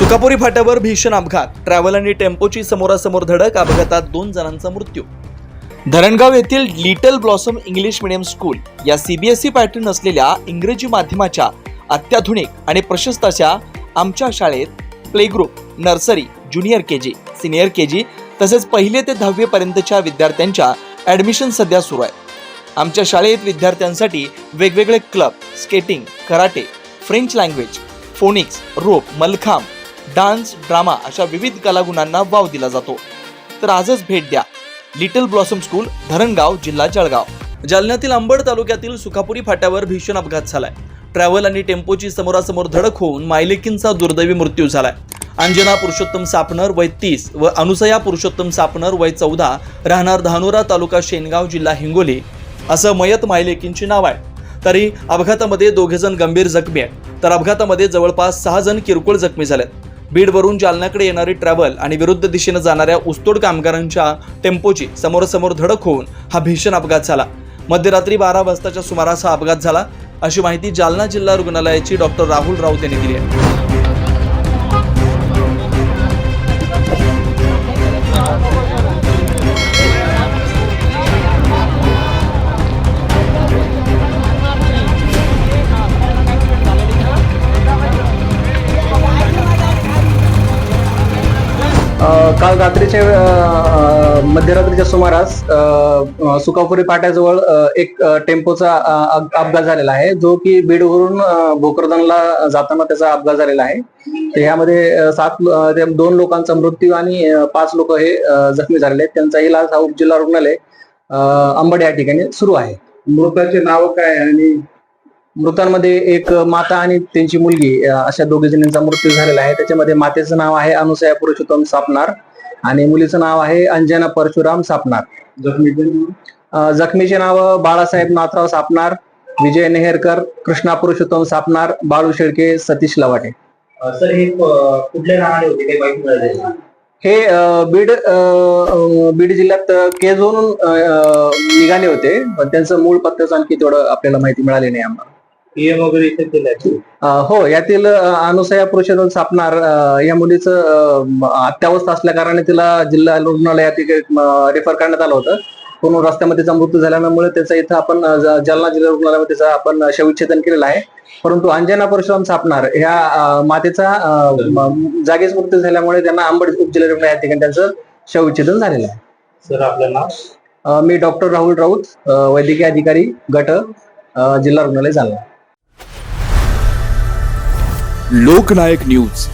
सुकापुरी फाट्यावर भीषण अपघात. ट्रॅव्हल आणि टेम्पोची समोरासमोर धडक अपघातात दोन जणांचा मृत्यू. धरणगाव येथील little blossom English medium school या सीबीएसई पॅटर्न असलेल्या इंग्रजी माध्यमाच्या अत्याधुनिक आणि प्रशस्त अशा आमच्या शाळेत play group nursery junior K G senior K G तसेच पहिले ते दहावीपर्यंतच्या विद्यार्थ्यांच्या ॲडमिशन सध्या सुरू आहे. आमच्या शाळेत विद्यार्थ्यांसाठी वेगवेगळे club skating karate French language phonics rope mallakhamb dance drama अशा विविध कलागुणांना वाव दिला जातो. तर आजच भेट द्या. लिटल ब्लॉसम स्कूल धरणगाव जिल्हा जळगाव. जालन्यातील अंबड तालुक्यातील सुखापुरी फाट्यावर भीषण अपघात झालाय. ट्रॅव्हल आणि टेम्पोची समोरासमोर धडक होऊन मायलेकींचा दुर्दैवी मृत्यू झालाय. अंजना पुरुषोत्तम सापनर वय तीस व अनुसया पुरुषोत्तम सापनर वय चौदा राहणार धानोरा तालुका शेनगाव जिल्हा हिंगोली. असं मयत मायलेकींची नाव आहे. तरी अपघातामध्ये दोघे जण गंभीर जखमी आहेत. तर अपघातामध्ये जवळपास सहा जण किरकोळ जखमी झालेत. बीडवरून जालन्याकडे येणारी ट्रॅव्हल आणि विरुद्ध दिशेनं जाणाऱ्या ऊसतोड कामगारांच्या टेम्पोची समोरासमोर धडक होऊन हा भीषण अपघात झाला. मध्यरात्री बारा वाजताच्या सुमारास हा अपघात झाला. अशी माहिती जालना जिल्हा रुग्णालयाची डॉक्टर राहुल राऊत यांनी दिली आहे. काल रात्रीच्या मध्यरात्रीच्या सुमारास सुकापुरी पाट्याजवळ एक टेम्पोचा अपघात झालेला आहे जो की बीडवरून भोकरदनला जाताना त्याचा अपघात झालेला आहे. तर ह्यामध्ये सात दोन लोकांचा मृत्यू आणि पाच लोक हे जखमी झालेले आहेत. त्यांचा इलाज हा उपजिल्हा रुग्णालय अंबड या ठिकाणी सुरू आहे. मृताचे नाव काय आणि मृतांमध्ये एक माता आणि त्यांची मुलगी अशा दोघी जणींचा मृत्यू झालेला आहे. त्याच्यामध्ये मातेचं नाव आहे अनुसया पुरुषोत्तम सापनार आणि मुलीचं नाव आहे अंजना परशुराम सापनार जखमीचे नाव? अ, जखमीचे नाव बाळासाहेब नाथराव सापनार विजय नेहरकर कृष्णा पुरुषोत्तम सापनार बाळू शेळके सतीश लवाटे. सर हे कुठल्या नावाने होते? काही हे बीड बीड जिल्ह्यात केजवरून निघाले होते. पण त्यांचं मूळ पत्त्याचं आणखी तेवढं आपल्याला माहिती मिळाली नाही आम्हाला. पीएम वगैरे इथे केलंय हो यातील अनुसया पुरुषोत्तम सापनार अ, या मुलीचं अत्यावस्था असल्या कारणाने तिला जिल्हा रुग्णालयात रेफर करण्यात आलं होतं. पूर्ण रस्त्यामध्ये तिचा मृत्यू झाल्यामुळे त्याचा इथं आपण जालना जिल्हा रुग्णालयामध्ये त्याचा आपण शवविच्छेदन केलेलं आहे. परंतु अंजना परशुराम सापनार ह्या मातेचा जागीच मृत्यू झाल्यामुळे त्यांना अंबड उपजिल्हा रुग्णालय या ठिकाणी त्यांचं शवविच्छेदन झालेलं आहे. सर आपलं नाव? मी डॉक्टर राहुल राऊत वैद्यकीय अधिकारी गट जिल्हा रुग्णालय जालना. लोकनायक न्यूज.